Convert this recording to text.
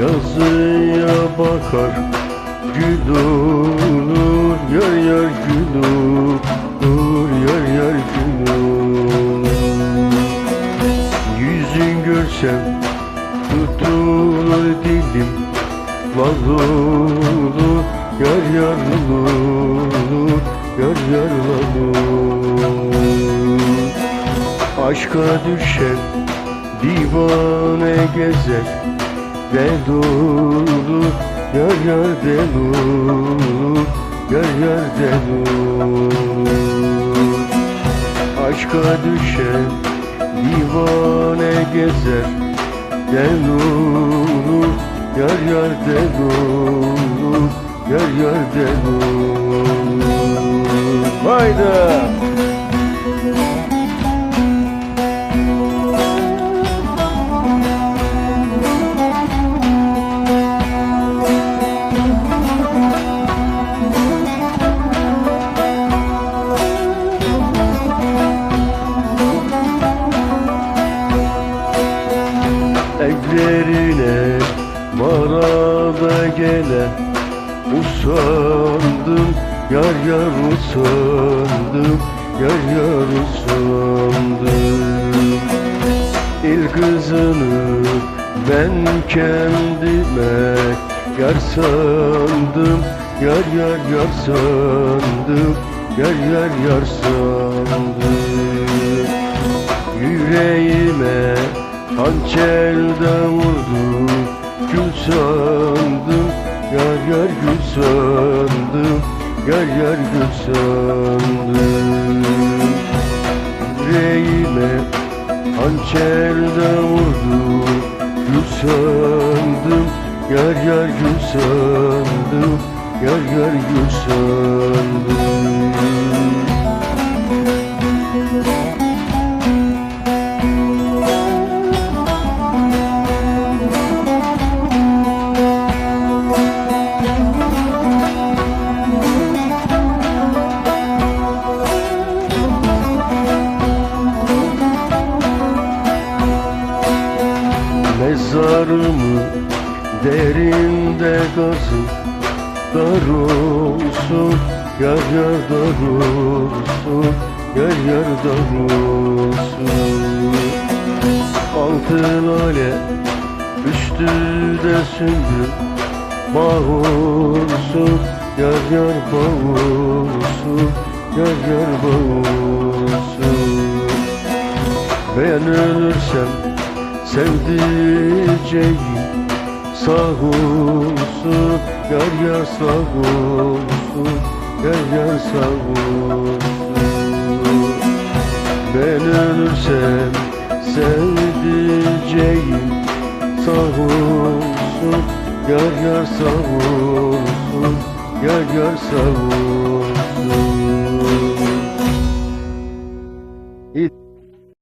Yazıya bakar Gül olur Yar yar gül olur Yar yar gül Yüzün görsem Tutulur dilim Laz olur Yar yar olur Yar yar olur Aşka düşer Divane gezer Yar del olur Yar yar del olur Aşka düşen divane gezer. Yar del olur Yar yar del olur Haydi marada gelen Usandım yar yar usandım Yar yar usandım. İl kızını ben kendime Yar sandım Yar yar yar sandım Yar yar yar sandım. Yüreğime hançerde vurdu Sandım Yar yar gül sandım Yar yar gül sandım. Yüreğime hançerde vurdu Gül sandım Yar yar gül sandım Yar yar gül sandım Mezarımı derinde kazın Dar olsun yar yar dar olsun Yar yar dar olsun Altın ale üstü de sümbül Bağ olsun yar yar bağ olsun Yar yar bağ olsun Ben ölürsem sevdiceğim Sağolsun, yar yar sağolsun, yar yar sağolsun. Ben ölürsem sevdiceğim Sağolsun, yar yar sağolsun, yar yar sağolsun. It